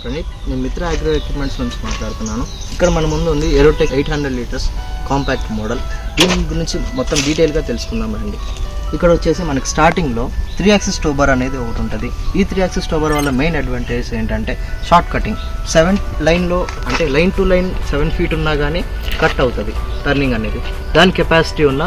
నేను ప్రణీత్. నేను మిత్ర అగ్రో ఎక్విప్మెంట్స్ నుంచి మాట్లాడుతున్నాను. ఇక్కడ మన ముందు ఉంది Aerotech eight hundred litres compact model దీని గురించి మొత్తం డీటెయిల్గా తెలుసుకుందాం రండి. ఇక్కడ వచ్చేసి మనకి స్టార్టింగ్లో త్రీ యాక్సిస్ టోబర్ అనేది ఒకటి ఉంటుంది. ఈ త్రీ యాక్సిస్ టోబర్ వల్ల మెయిన్ అడ్వాంటేజ్ ఏంటంటే షార్ట్ కటింగ్ సెవెన్ లైన్లో అంటే line to line seven feet ఉన్నా కానీ కట్ అవుతుంది టర్నింగ్ అనేది. దాని కెపాసిటీ ఉన్న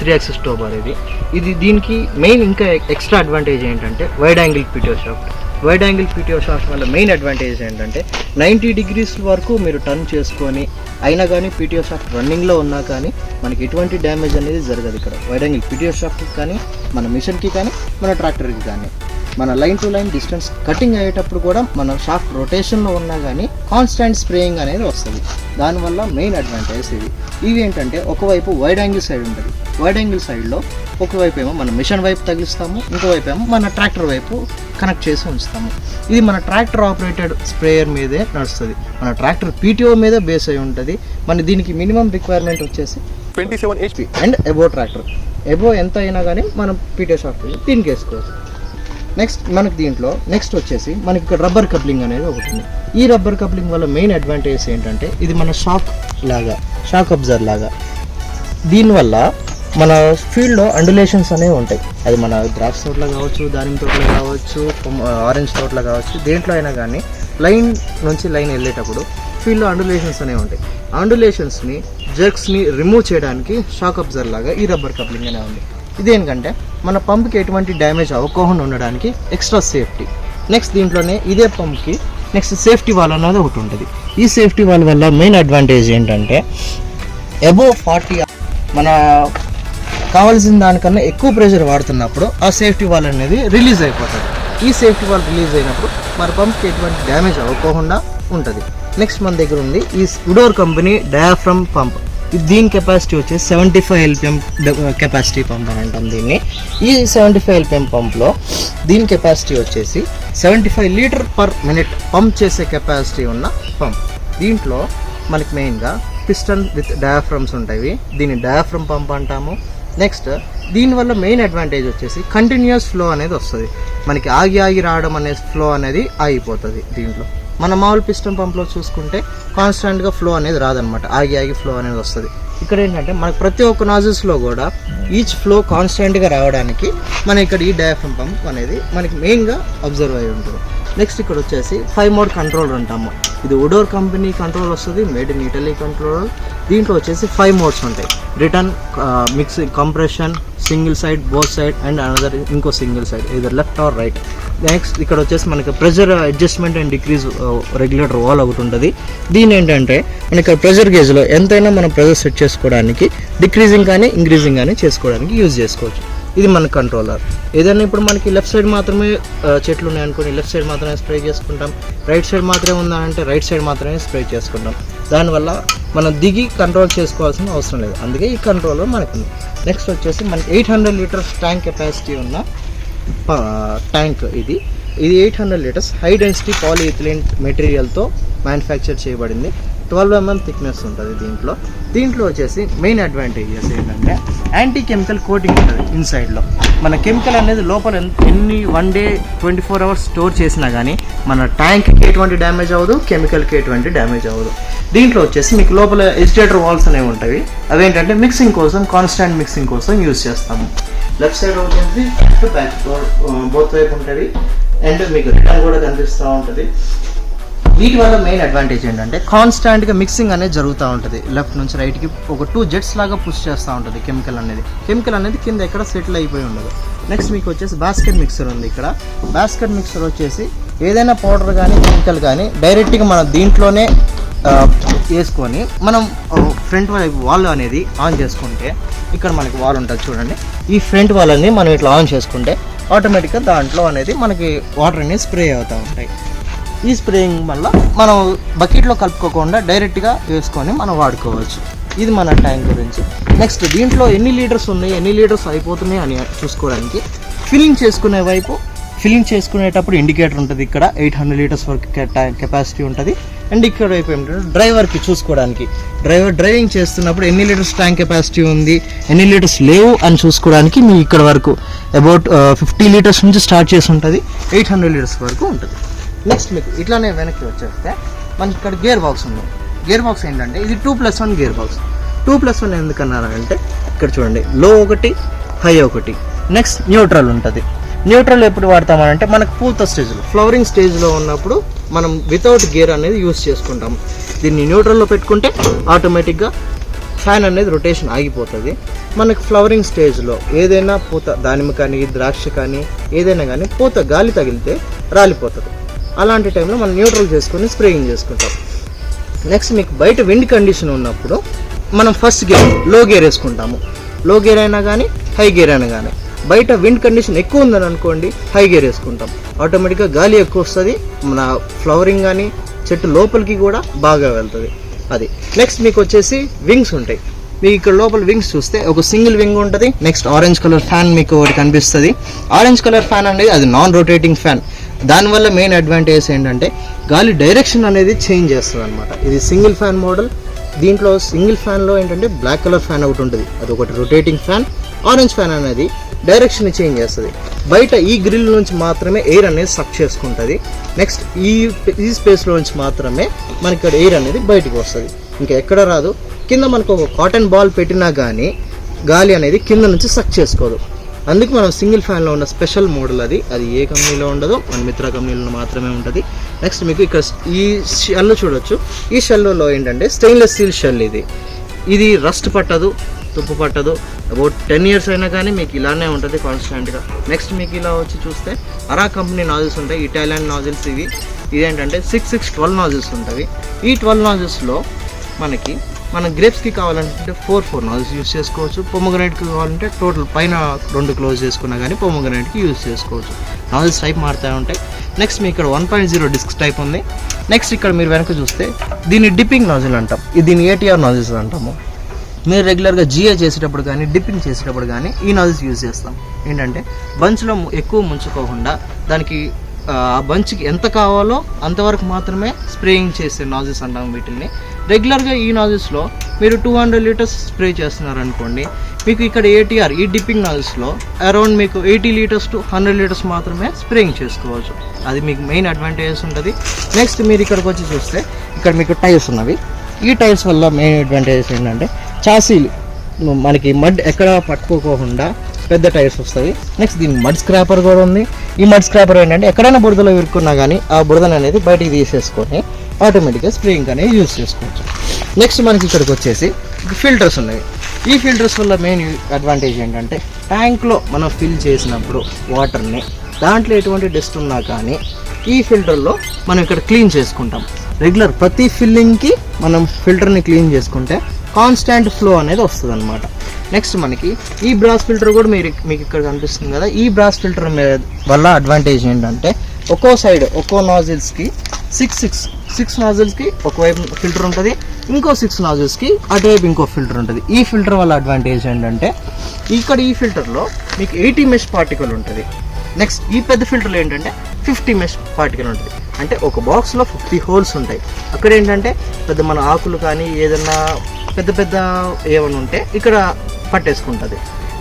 త్రీ యాక్సిస్ టోబర్ ఇది. ఇది దీనికి మెయిన్ ఇంకా ఎక్స్ట్రా అడ్వాంటేజ్ ఏంటంటే wide angle PTO shaft wide angle PTO shaft వల్ల మెయిన్ అడ్వాంటేజ్ ఏంటంటే నైంటీ డిగ్రీస్ వరకు మీరు టర్న్ చేసుకొని అయినా కానీ పీటీఓ షాఫ్ట్ రన్నింగ్లో ఉన్నా కానీ మనకి ఎటువంటి డ్యామేజ్ అనేది జరగదు ఇక్కడ. వైడ్ యాంగిల్ పీటీఓ షాఫ్ట్కి కానీ మన మిషన్కి కానీ మన ట్రాక్టర్కి కానీ. మన line to line distance cutting అయ్యేటప్పుడు కూడా మన షాఫ్ట్ రొటేషన్లో ఉన్నా కానీ కాన్స్టాంట్ స్ప్రేయింగ్ అనేది వస్తుంది. దానివల్ల మెయిన్ అడ్వాంటేజ్ ఇది. ఇవి ఏంటంటే ఒకవైపు వైడ్ యాంగిల్ సైడ్ ఉంటుంది. వైడ్ యాంగిల్ సైడ్లో ఒకవైపు ఏమో మన మిషన్ వైపు తగిలిస్తాము ఇంకోవైపు ఏమో మన ట్రాక్టర్ వైపు కనెక్ట్ చేసి ఉంచుతాము. ఇది మన ట్రాక్టర్ ఆపరేటెడ్ స్ప్రేయర్ మీదే నడుస్తుంది. మన ట్రాక్టర్ పీటీఓ మీద బేస్ అయి ఉంటుంది. మన దీనికి మినిమం రిక్వైర్మెంట్ వచ్చేసి 27 HP. And above tractor above ఎంత అయినా కానీ మనం పీటీఓ సాఫ్ట్వేర్ దీనికి వేసుకోవచ్చు నెక్స్ట్ మనకి దీంట్లో నెక్స్ట్ వచ్చేసి మనకి ఇక్కడ రబ్బర్ కప్లింగ్ అనేది ఒకటి ఉంది. ఈ రబ్బర్ కప్లింగ్ వల్ల మెయిన్ అడ్వాంటేజ్ ఏంటంటే ఇది మన షాక్ లాగా షాక్ అబ్జర్వ్ లాగా. దీనివల్ల మన ఫీల్డ్లో అండులేషన్స్ అనేవి ఉంటాయి. అది మన ద్రాక్ష తోటలో కావచ్చు దానిమ్మ తోటలో కావచ్చు ఆరెంజ్ తోటలో కావచ్చు దేంట్లో అయినా కానీ లైన్ నుంచి లైన్ వెళ్ళేటప్పుడు ఫీల్డ్లో అండులేషన్స్ అనేవి ఉంటాయి. అండులేషన్స్ని జర్క్స్ని రిమూవ్ చేయడానికి షాక్ అబ్జర్వ్ లాగా ఈ రబ్బర్ కప్లింగ్ అనే ఉంది. ఇదేంటంటే మన పంప్కి ఎటువంటి డ్యామేజ్ అవ్వకుండా ఉండడానికి ఎక్స్ట్రా సేఫ్టీ. నెక్స్ట్ దీంట్లోనే ఇదే పంప్కి నెక్స్ట్ సేఫ్టీ వాల్ అనేది ఒకటి ఉంటుంది. ఈ సేఫ్టీ వాల్ వల్ల మెయిన్ అడ్వాంటేజ్ ఏంటంటే అబోవ్ ఫార్టీ మన కావాల్సిన దానికన్నా ఎక్కువ ప్రెషర్ వాడుతున్నప్పుడు ఆ సేఫ్టీ వాల్ అనేది రిలీజ్ అయిపోతుంది. ఈ సేఫ్టీ వాల్ రిలీజ్ అయినప్పుడు మన పంప్కి ఎటువంటి డ్యామేజ్ అవ్వకుండా ఉంటుంది. నెక్స్ట్ మన దగ్గర ఉంది ఈ ఉడోర్ కంపెనీ డయాఫ్రమ్ పంప్. దీని కెపాసిటీ వచ్చేసి seventy five LPM capacity pump అని అంటాం దీన్ని. ఈ సెవెంటీ ఫైవ్ ఎల్పిఎం పంప్లో దీని కెపాసిటీ వచ్చేసి seventy five litre per minute pump చేసే కెపాసిటీ ఉన్న పంప్. దీంట్లో మనకి మెయిన్గా పిస్టన్ విత్ డయాఫ్రమ్స్ ఉంటాయి. దీన్ని డయాఫ్రమ్ పంప్ అంటాము. నెక్స్ట్ దీనివల్ల మెయిన్ అడ్వాంటేజ్ వచ్చేసి కంటిన్యూస్ ఫ్లో అనేది వస్తుంది. మనకి ఆగి ఆగి రావడం అనే ఫ్లో అనేది ఆగిపోతుంది దీంట్లో. మన మామూలు పిస్టన్ పంప్లో చూసుకుంటే కాన్స్టెంట్గా ఫ్లో అనేది రాదనమాట ఆగి ఆగి ఫ్లో అనేది వస్తుంది. ఇక్కడ ఏంటంటే మనకు ప్రతి ఒక్క నాజిల్స్లో కూడా ఈచ్ ఫ్లో కాన్స్టెంట్గా రావడానికి మన ఇక్కడ ఈ డయాఫ్రమ్ పంప్ అనేది మనకి మెయిన్గా అబ్జర్వ్ అయి ఉంటుంది. నెక్స్ట్ ఇక్కడ వచ్చేసి ఫైవ్ మోడ్ కంట్రోల్ అంటాము. ఇది ఉడోర్ కంపెనీ కంట్రోల్ వస్తుంది మేడ్ ఇన్ ఇటలీ కంట్రోల్ దీంట్లో వచ్చేసి ఫైవ్ మోడ్స్ ఉంటాయి. Return mix compression single side both side and another ఇంకో single side either left or right next ఇక్కడ వచ్చేసి మనకి pressure adjustment and decrease regulator valve ఒకటి ఉంటుంది దీని ఏంటంటే మనకి ప్రెజర్ గేజ్లో ఎంతైనా మనం ప్రెజర్ సెట్ చేసుకోవడానికి డిక్రీజింగ్ కానీ ఇంక్రీజింగ్ కానీ చేసుకోవడానికి యూజ్ చేసుకోవచ్చు. ఇది మన కంట్రోలర్ ఏదైనా ఇప్పుడు మనకి లెఫ్ట్ సైడ్ మాత్రమే చెట్లు చెట్లు ఉన్నాయనుకోని లెఫ్ట్ సైడ్ మాత్రమే స్ప్రే చేసుకుంటాం. రైట్ సైడ్ మాత్రమే ఉందా అంటే రైట్ సైడ్ మాత్రమే స్ప్రే చేసుకుంటాం. దానివల్ల మనం దిగి కంట్రోల్ చేసుకోవాల్సిన అవసరం లేదు. అందుకే ఈ కంట్రోలర్ మనకు ఉంది నెక్స్ట్ వచ్చేసి మనకి eight hundred litres tank capacity ఉన్న ట్యాంక్ ఇది. ఇది eight hundred litres high density polyethylene మెటీరియల్తో manufacture చేయబడింది. ట్వెల్వ్ ఎంఎం థిక్నెస్ ఉంటుంది దీంట్లో. దీంట్లో వచ్చేసి మెయిన్ అడ్వాంటేజెస్ ఏంటంటే యాంటీ కెమికల్ కోటింగ్ ఉంటుంది ఇన్సైడ్లో మన కెమికల్ అనేది లోపల ఎన్ని one day twenty four hours store చేసినా కానీ మన ట్యాంక్కి ఎటువంటి డ్యామేజ్ అవ్వదు కెమికల్కి ఎటువంటి డ్యామేజ్ అవ్వదు. దీంట్లో వచ్చేసి మీకు లోపల ఎజిటేటర్ వాల్స్ అనేవి ఉంటాయి. అవేంటంటే మిక్సింగ్ కోసం కాన్స్టాంట్ మిక్సింగ్ కోసం యూస్ చేస్తాము. లెఫ్ట్ సైడ్ వచ్చేసి ఉంటుంది బ్యాక్ బోత్ వైపు ఉంటుంది అండ్ మీకు రిటర్న్ కూడా కనిపిస్తూ ఉంటుంది. వీటి వల్ల మెయిన్ అడ్వాంటేజ్ ఏంటంటే కాన్స్టాంట్గా మిక్సింగ్ అనేది జరుగుతూ ఉంటుంది. లెఫ్ట్ నుంచి రైట్కి ఒక టూ జెట్స్ లాగా పుష్ చేస్తూ ఉంటుంది కెమికల్ అనేది. కెమికల్ అనేది కింద ఎక్కడ సెటిల్ అయిపోయి ఉండదు. నెక్స్ట్ మీకు వచ్చేసి బాస్కెట్ మిక్సర్ ఉంది ఇక్కడ. బాస్కెట్ మిక్సర్ వచ్చేసి ఏదైనా పౌడర్ కానీ కెమికల్ కానీ డైరెక్ట్గా మనం దీంట్లోనే వేసుకొని మనం ఫ్రంట్ వైపు వాల్ అనేది ఆన్ చేసుకుంటే ఇక్కడ మనకి వాల్ ఉంటుంది చూడండి. ఈ ఫ్రంట్ వాల్ అనేది మనం ఇట్లా ఆన్ చేసుకుంటే ఆటోమేటిక్గా దాంట్లో అనేది మనకి వాటర్ అనేది స్ప్రే అవుతూ ఉంటాయి. ఈ స్ప్రేయింగ్ వల్ల మనం బకెట్లో కలుపుకోకుండా డైరెక్ట్గా వేసుకొని మనం వాడుకోవచ్చు. ఇది మన ట్యాంక్ గురించి. నెక్స్ట్ దీంట్లో ఎన్ని లీటర్స్ ఉన్నాయి ఎన్ని లీటర్స్ అయిపోతున్నాయి అని చూసుకోవడానికి ఫిల్లింగ్ చేసుకునే వైపు ఫిల్లింగ్ చేసుకునేటప్పుడు ఇండికేటర్ ఉంటుంది ఇక్కడ ఎయిట్ హండ్రెడ్ లీటర్స్ వరకు కెపాసిటీ ఉంటుంది. అండ్ ఇక్కడ వైపు ఏమిటంటే డ్రైవర్కి చూసుకోవడానికి. డ్రైవర్ డ్రైవింగ్ చేస్తున్నప్పుడు ఎన్ని లీటర్స్ ట్యాంక్ కెపాసిటీ ఉంది ఎన్ని లీటర్స్ లేవు అని చూసుకోవడానికి మీ ఇక్కడ వరకు అబౌట్ ఫిఫ్టీ లీటర్స్ నుంచి స్టార్ట్ చేసి ఉంటుంది ఎయిట్ హండ్రెడ్ లీటర్స్ వరకు ఉంటుంది. నెక్స్ట్ మీకు ఇట్లానే వెనక్కి వచ్చేస్తే మనకి ఇక్కడ గేర్ బాక్స్ ఉంది. గేర్ బాక్స్ ఏంటంటే ఇది two plus one gearbox two plus one ఎందుకన్నారంటే ఇక్కడ చూడండి లో ఒకటి హై ఒకటి. నెక్స్ట్ న్యూట్రల్ ఉంటుంది. న్యూట్రల్ ఎప్పుడు వాడతామనంటే మనకు పూత స్టేజ్లో ఫ్లవరింగ్ స్టేజ్లో ఉన్నప్పుడు మనం వితౌట్ గేర్ అనేది యూస్ చేసుకుంటాం. దీన్ని న్యూట్రల్లో పెట్టుకుంటే ఆటోమేటిక్గా ఫ్యాన్ అనేది రొటేషన్ ఆగిపోతుంది. మనకు ఫ్లవరింగ్ స్టేజ్లో ఏదైనా పూత దానిమ్మ కానీ ద్రాక్ష కానీ ఏదైనా కానీ పూత గాలి తగిలితే రాలిపోతుంది. అలాంటి టైంలో మనం న్యూట్రల్ చేసుకొని స్ప్రేయింగ్ చేసుకుంటాం. నెక్స్ట్ మీకు బయట విండ్ కండిషన్ ఉన్నప్పుడు మనం ఫస్ట్ గేర్లో గేర్ వేసుకుంటాము. లో గేర్ అయినా కానీ హై గేర్ అయినా కానీ బయట విండ్ కండిషన్ ఎక్కువ ఉందని అనుకోండి హై గేర్ వేసుకుంటాం. ఆటోమేటిక్గా గాలి ఎక్కువ వస్తుంది మన ఫ్లవరింగ్ కానీ చెట్టు లోపలికి కూడా బాగా వెళ్తుంది. అది. నెక్స్ట్ మీకు వచ్చేసి వింగ్స్ ఉంటాయి. మీకు ఇక్కడ లోపల వింగ్స్ చూస్తే ఒక సింగిల్ వింగ్ ఉంటుంది. నెక్స్ట్ ఆరెంజ్ కలర్ ఫ్యాన్ మీకు ఒకటి కనిపిస్తుంది. ఆరెంజ్ కలర్ ఫ్యాన్ అనేది అది నాన్ రొటేటింగ్ ఫ్యాన్. దానివల్ల మెయిన్ అడ్వాంటేజ్ ఏంటంటే గాలి డైరెక్షన్ అనేది చేంజ్ చేస్తుంది అనమాట ఇది సింగిల్ ఫ్యాన్ మోడల్ దీంట్లో సింగిల్ ఫ్యాన్లో ఏంటంటే బ్లాక్ కలర్ ఫ్యాన్ ఒకటి ఉంటుంది. అది ఒకటి రొటేటింగ్ ఫ్యాన్ ఆరెంజ్ ఫ్యాన్ అనేది డైరెక్షన్ చేంజ్ చేస్తుంది. బయట ఈ గ్రిల్ నుంచి మాత్రమే ఎయిర్ అనేది సక్ చేసుకుంటుంది. నెక్స్ట్ ఈ ఈ స్పేస్లో నుంచి మాత్రమే మనకి ఇక్కడ ఎయిర్ అనేది బయటికి వస్తుంది. ఇంకా ఎక్కడ రాదు. కింద మనకు ఒక కాటన్ బాల్ పెట్టినా కానీ గాలి అనేది కింద నుంచి సక్ చేసుకోదు. అందుకు మనం సింగిల్ ఫ్యాన్లో ఉన్న స్పెషల్ మోడల్ అది. అది ఏ కంపెనీలో ఉండదో మన మిత్ర కంపెనీలో మాత్రమే ఉంటుంది. నెక్స్ట్ మీకు ఇక్కడ ఈ షెల్ చూడొచ్చు. ఈ షెల్లో ఏంటంటే స్టెయిన్లెస్ స్టీల్ షెల్ ఇది. ఇది రస్ట్ పట్టదు తుప్పు పట్టదు. అబౌట్ టెన్ ఇయర్స్ అయినా కానీ మీకు ఇలానే ఉంటుంది కాన్స్టెంట్గా నెక్స్ట్ మీకు ఇలా వచ్చి చూస్తే అరా కంపెనీ నాజిల్స్ ఉంటాయి ఇటాలియన్ నాజిల్స్ ఇవి. ఇదేంటంటే సిక్స్ సిక్స్ ట్వెల్వ్ నాజిల్స్ ఉంటాయి ఈ ట్వెల్వ్ నాజిల్స్లో మనకి మన గ్రేప్స్కి కావాలంటే ఫోర్ ఫోర్ నాజిల్స్ యూస్ చేసుకోవచ్చు. పొమ్మగ్రనేట్కి కావాలంటే టోటల్ పైన రెండు క్లోజ్ చేసుకున్నా కానీ పొమ్మగ్రనేట్కి యూస్ చేసుకోవచ్చు. నాజిల్స్ టైప్ మారుతూ ఉంటాయి. నెక్స్ట్ మీ ఇక్కడ one point zero disc type ఉంది. నెక్స్ట్ ఇక్కడ మీరు వెనక చూస్తే దీన్ని డిప్పింగ్ నాజిల్ అంటాం. ఇది దీన్ని ఏటీఆర్ నాజిల్స్ అంటాము. మీరు రెగ్యులర్గా జిఏ చేసేటప్పుడు కానీ డిప్పింగ్ చేసేటప్పుడు కానీ ఈ నాజిల్స్ యూజ్ చేస్తాం. ఏంటంటే బంచ్లో ఎక్కువ ముంచుకోకుండా దానికి ఆ బంచ్కి ఎంత కావాలో అంతవరకు మాత్రమే స్ప్రేయింగ్ చేసే నాజిల్స్ అంటాం వీటిని రెగ్యులర్గా ఈ నాజిల్స్లో మీరు టూ హండ్రెడ్ లీటర్స్ స్ప్రే చేస్తున్నారు అనుకోండి మీకు ఇక్కడ ఏటీఆర్ ఈ డిప్పింగ్ నాజిల్స్లో అరౌండ్ మీకు eighty litres to hundred litres మాత్రమే స్ప్రేయింగ్ చేసుకోవచ్చు. అది మీకు మెయిన్ అడ్వాంటేజెస్ ఉంటుంది. నెక్స్ట్ మీరు ఇక్కడికి వచ్చి చూస్తే ఇక్కడ మీకు టైర్స్ ఉన్నవి. ఈ టైర్స్ వల్ల మెయిన్ అడ్వాంటేజెస్ ఏంటంటే చాసీలు మనకి మడ్ ఎక్కడ పట్టుకోకుండా పెద్ద టైర్స్ వస్తాయి. నెక్స్ట్ దీని మడ్ స్క్రాపర్ కూడా ఉంది. ఈ మడ్ స్క్రాపర్ ఏంటంటే ఎక్కడైనా బురదలో ఇరుక్కున్నా కానీ ఆ బురదను అనేది బయటికి తీసేసుకొని ఆటోమేటిక్గా స్ప్రేయింగ్ అనేది యూజ్ చేసుకోవచ్చు. నెక్స్ట్ మనకి ఇక్కడికి వచ్చేసి ఫిల్టర్స్ ఉన్నాయి. ఈ ఫిల్టర్స్ వల్ల మెయిన్ అడ్వాంటేజ్ ఏంటంటే ట్యాంక్లో మనం ఫిల్ చేసినప్పుడు వాటర్ని దాంట్లో ఎటువంటి డస్ట్ ఉన్నా కానీ ఈ ఫిల్టర్లో మనం ఇక్కడ క్లీన్ చేసుకుంటాం. రెగ్యులర్ ప్రతి ఫిల్లింగ్కి మనం ఫిల్టర్ని క్లీన్ చేసుకుంటే కాన్స్టాంట్ ఫ్లో అనేది వస్తుంది అనమాట నెక్స్ట్ మనకి ఈ బ్రాస్ ఫిల్టర్ కూడా మీరు మీకు ఇక్కడ కనిపిస్తుంది కదా. ఈ బ్రాస్ ఫిల్టర్ వల్ల అడ్వాంటేజ్ ఏంటంటే ఒక్కో సైడ్ ఒక్కో నాజిల్స్కి సిక్స్ సిక్స్ సిక్స్ నాజిల్స్కి ఒకవైపు ఫిల్టర్ ఉంటుంది ఇంకో సిక్స్ నాజిల్స్కి అటువైపు ఇంకో ఫిల్టర్ ఉంటుంది. ఈ ఫిల్టర్ వల్ల అడ్వాంటేజ్ ఏంటంటే ఇక్కడ ఈ ఫిల్టర్లో మీకు ఎయిటీ మెష్ పార్టికల్ ఉంటుంది. నెక్స్ట్ ఈ పెద్ద ఫిల్టర్లో ఏంటంటే ఫిఫ్టీ మెష్ పార్టికల్ ఉంటుంది. అంటే ఒక బాక్స్లో ఫిఫ్టీ హోల్స్ ఉంటాయి. అక్కడ ఏంటంటే పెద్ద మన ఆకులు కానీ ఏదన్నా పెద్ద పెద్ద ఏమైనా ఉంటే ఇక్కడ పట్టేసుకుంటుంది.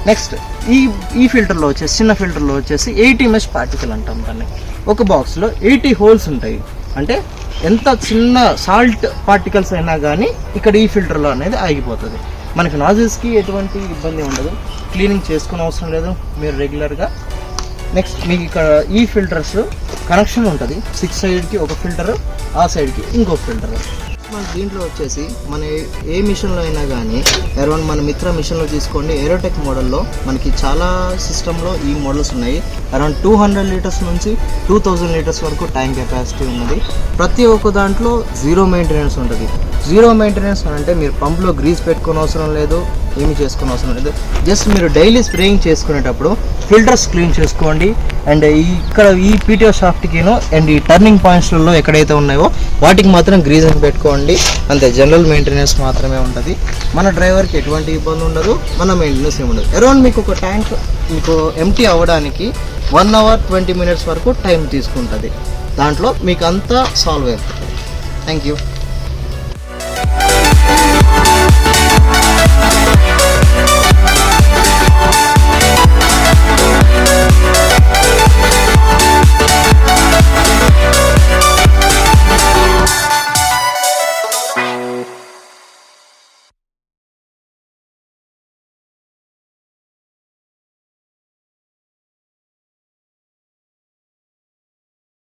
నెక్స్ట్ ఈ ఈ ఫిల్టర్లో వచ్చేసి చిన్న ఫిల్టర్లో వచ్చేసి ఎయిటీ మెష్ పార్టికల్ అంటాం దాన్ని. ఒక బాక్స్లో ఎయిటీ హోల్స్ ఉంటాయి. అంటే ఎంత చిన్న సాల్ట్ పార్టికల్స్ అయినా కానీ ఇక్కడ ఈ ఫిల్టర్లో అనేది ఆగిపోతుంది. మనకి నాజిల్స్కి ఎటువంటి ఇబ్బంది ఉండదు. క్లీనింగ్ చేసుకునే అవసరం లేదు. మీరు రెగ్యులర్గా నెక్స్ట్ మీకు ఇక్కడ ఈ ఫిల్టర్స్ కనెక్షన్ ఉంటుంది. సిక్స్ సైడ్కి ఒక ఫిల్టర్ ఆ సైడ్కి ఇంకో ఫిల్టర్ మన దీంట్లో వచ్చేసి మన ఏ- మిషన్లో అయినా కానీ అరౌండ్ మన మిత్ర మిషన్లో తీసుకోండి. ఏరోటెక్ మోడల్లో మనకి చాలా సిస్టంలో ఈ మోడల్స్ ఉన్నాయి. అరౌండ్ టూ హండ్రెడ్ లీటర్స్ నుంచి టూ థౌజండ్ లీటర్స్ వరకు ట్యాంక్ కెపాసిటీ ఉన్నది. ప్రతి ఒక్క దాంట్లో జీరో మెయింటెనెన్స్ ఉంటుంది. జీరో మెయింటెనెన్స్ అంటే మీరు పంప్లో గ్రీస్ పెట్టుకోని అవసరం లేదు ఏమి చేసుకునే అవసరం లేదు. జస్ట్ మీరు డైలీ స్ప్రేయింగ్ చేసుకునేటప్పుడు ఫిల్టర్స్ క్లీన్ చేసుకోండి. అండ్ ఇక్కడ ఈ పీటీఓ షాఫ్ట్కిను అండ్ ఈ టర్నింగ్ పాయింట్స్లలో ఎక్కడైతే ఉన్నాయో వాటికి మాత్రం గ్రీజ్ అని పెట్టుకోండి. అంతే జనరల్ మెయింటెనెన్స్ మాత్రమే ఉంటుంది. మన డ్రైవర్కి ఎటువంటి ఇబ్బంది ఉండదు మన మెయింటెనెన్స్ ఏమి ఉండదు. అరౌండ్ మీకు ఒక ట్యాంక్ మీకు ఎంటీ అవ్వడానికి వన్ అవర్ ట్వంటీ మినిట్స్ వరకు టైం తీసుకుంటుంది. దాంట్లో మీకు అంతా సాల్వ్ అయిపోతుంది. Thank you